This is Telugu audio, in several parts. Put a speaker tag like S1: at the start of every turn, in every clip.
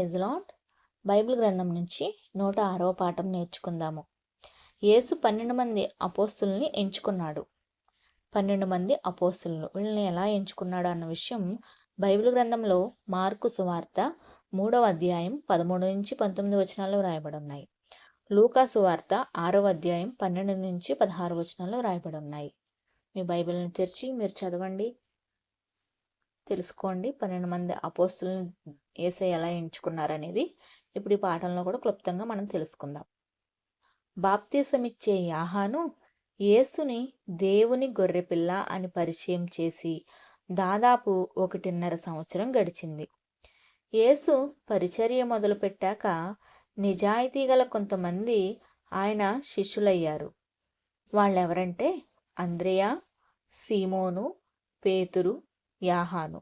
S1: ప్రైజ్ లాడ్ బైబిల్ గ్రంథం నుంచి నూట ఆరవ పాఠం నేర్చుకుందాము. యేసు పన్నెండు మంది అపోస్తుల్ని ఎంచుకున్నాడు. పన్నెండు మంది అపోస్తులను వీళ్ళని ఎలా ఎంచుకున్నాడు అన్న విషయం బైబిల్ గ్రంథంలో మార్కు సువార్త మూడవ అధ్యాయం పదమూడు నుంచి పంతొమ్మిది వచనాల్లో వ్రాయబడి ఉన్నాయి లూకా సువార్త ఆరవ అధ్యాయం పన్నెండు నుంచి పదహారు వచనాల్లో వ్రాయబడి ఉన్నాయి మీ బైబిల్ని తెరిచి మీరు చదవండి. తెలుసుకోండి. పన్నెండు మంది అపోస్తులను ఏసై ఎలా ఎంచుకున్నారనేది ఇప్పుడు ఈ పాఠంలో కూడా క్లుప్తంగా మనం తెలుసుకుందాం. బాప్తీసమిచ్చే యాహాను యేసుని దేవుని గొర్రెపిల్ల అని పరిచయం చేసి దాదాపు ఒకటిన్నర సంవత్సరం గడిచింది. యేసు పరిచర్య మొదలుపెట్టాక నిజాయితీ గల కొంతమంది ఆయన శిష్యులయ్యారు. వాళ్ళెవరంటే అంద్రేయ సీమోను పేతురు యాహాను.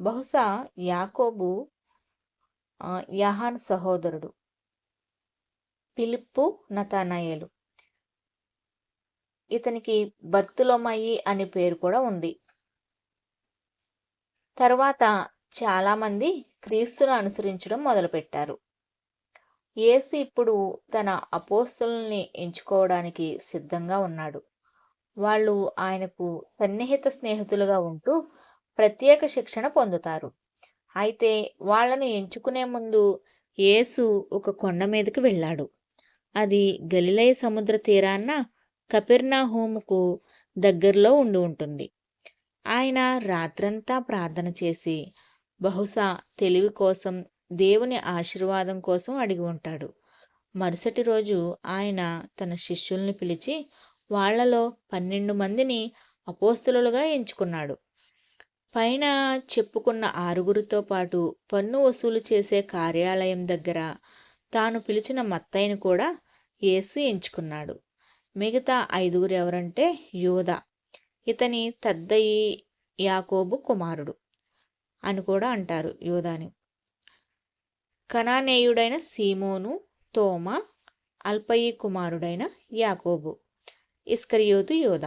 S1: బహుశా యాకోబు యాహాన్ సహోదరుడు. పిలిప్పు నతానాయేలు. ఇతనికి బర్తులోమయ్యి అనే పేరు కూడా ఉంది. తర్వాత చాలామంది క్రీస్తును అనుసరించడం మొదలుపెట్టారు. యేసు ఇప్పుడు తన అపోస్తుల్ని ఎంచుకోవడానికి సిద్ధంగా ఉన్నాడు. వాళ్ళు ఆయనకు సన్నిహిత స్నేహితులుగా ఉంటూ ప్రత్యేక శిక్షణ పొందుతారు. అయితే వాళ్ళను ఎంచుకునే ముందు యేసు ఒక కొండ మీదకి వెళ్ళాడు. అది గలిలయ సముద్ర తీరాన్న కపెర్నాహోముకు దగ్గరలో ఉండి ఉంటుంది. ఆయన రాత్రంతా ప్రార్థన చేసి బహుశా తెలివి కోసం దేవుని ఆశీర్వాదం కోసం అడిగి ఉంటాడు. మరుసటి రోజు ఆయన తన శిష్యుల్ని పిలిచి వాళ్ళలో పన్నెండు మందిని అపోస్తులుగా ఎంచుకున్నాడు. పైన చెప్పుకున్న ఆరుగురితో పాటు పన్ను వసూలు చేసే కార్యాలయం దగ్గర తాను పిలిచిన మత్తయ్యను కూడా యేసు ఎంచుకున్నాడు. మిగతా ఐదుగురు ఎవరంటే యోధ ఇతని తద్దయి యాకోబు కుమారుడు అని కూడా అంటారు యోధాని కనానేయుడైన సీమోను తోమ అల్పయి కుమారుడైన యాకోబు ఇస్కరియోతు యోధ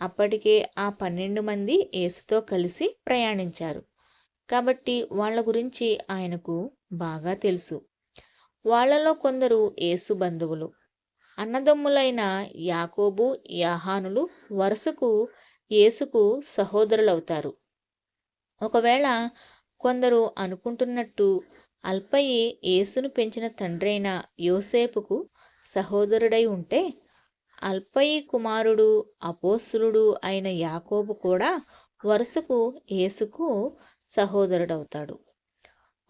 S1: అప్పటికే ఆ పన్నెండు మంది యేసుతో కలిసి ప్రయాణించారు. కాబట్టి వాళ్ళ గురించి ఆయనకు బాగా తెలుసు. వాళ్ళలో కొందరు యేసు బంధువులు. అన్నదమ్ములైన యాకోబు యాహానులు వరుసకు యేసుకు సహోదరులవుతారు. ఒకవేళ కొందరు అనుకుంటున్నట్టు అల్పయి యేసును పెంచిన తండ్రైన యోసేపుకు సహోదరుడై ఉంటే అల్పయి కుమారుడు అపోసులుడు అయిన యాకోబు కూడా వరుసకు యేసుకు సహోదరుడవుతాడు.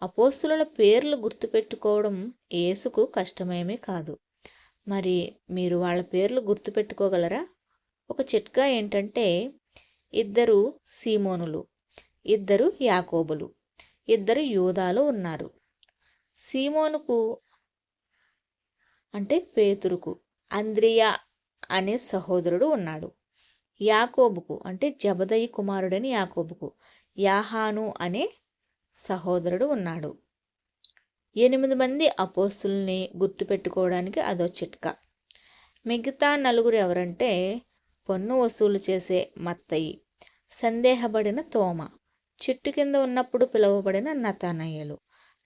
S1: అపోస్తుల పేర్లు గుర్తుపెట్టుకోవడం యేసుకు కష్టమేమీ కాదు. మరి మీరు వాళ్ళ పేర్లు గుర్తుపెట్టుకోగలరా? ఒక చిట్కా ఏంటంటే ఇద్దరు సీమోనులు ఇద్దరు యాకోబులు ఇద్దరు యూదాలు ఉన్నారు. సీమోనుకు అంటే పేతురుకు అంద్రియా అనే సహోదరుడు ఉన్నాడు. యాకోబుకు అంటే జబదయి కుమారుడని యాకోబుకు యాహాను అనే సహోదరుడు ఉన్నాడు. ఎనిమిది మంది అపోస్తుల్ని గుర్తుపెట్టుకోవడానికి అదో చిట్కా. మిగతా నలుగురు ఎవరంటే పన్ను వసూలు చేసే మత్తయి సందేహపడిన తోమ చిట్టు కింద ఉన్నప్పుడు పిలువబడిన నతానయ్యలు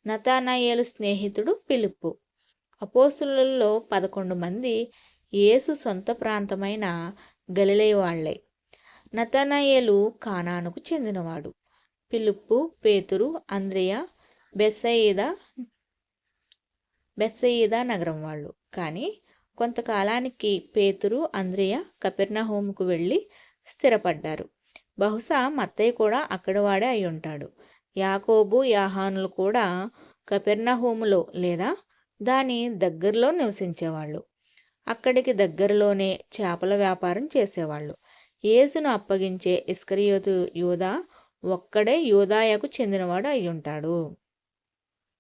S1: నతానయ్యలు స్నేహితుడు పిలుపు. అపోసులలో పదకొండు మంది యేసు సొంత ప్రాంతమైన గలిలే వాళ్ళే నతనయేలు కానానుకు చెందినవాడు. పిలుపు పేతురు అంద్రియ బెస్సయిద బెస్సయిద నగరం వాళ్ళు. కానీ కొంతకాలానికి పేతురు అంద్రియ కపెర్నహోముకు వెళ్ళి స్థిరపడ్డారు. బహుశా మత్తయ్య కూడా అక్కడ వాడే అయి ఉంటాడు యాకోబు యాహానులు కూడా కపెర్నహోములో లేదా దాని దగ్గరలో నివసించేవాళ్ళు. అక్కడికి దగ్గరలోనే చేపల వ్యాపారం చేసేవాళ్ళు. యేసును అప్పగించే ఇస్కరియోతు యోధా ఒక్కడే యోధాయకు చెందినవాడు అయి ఉంటాడు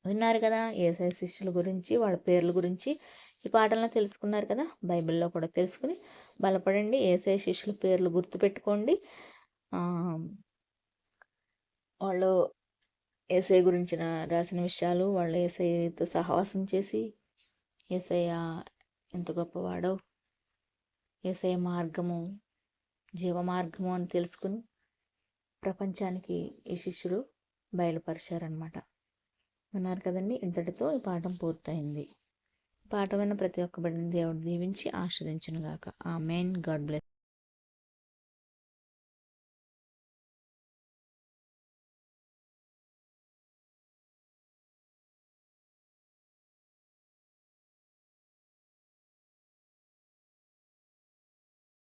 S1: విన్నారు కదా ఏసై శిష్యుల గురించి వాళ్ళ పేర్ల గురించి ఈ పాటలను తెలుసుకున్నారు కదా బైబిల్లో కూడా తెలుసుకుని బలపడండి ఏసై శిష్యుల పేర్లు గుర్తుపెట్టుకోండి. వాళ్ళు ఏసై గురించిన రాసిన విషయాలు వాళ్ళు ఏసైతో సహవాసం చేసి ఏసయ్య ఎంత గొప్పవాడో. ఏసయ మార్గము జీవ మార్గము అని తెలుసుకుని ప్రపంచానికి ఈ శిష్యులు బయలుపరిచారనమాట విన్నారు కదండి ఇంతటితో ఈ పాఠం పూర్తయింది. పాఠమైన ప్రతి ఒక్క బిడ్డని దేవుడు దీవించి ఆస్వాదించునుగాక ఆ మెయిన్ గాడ్ బ్లెస్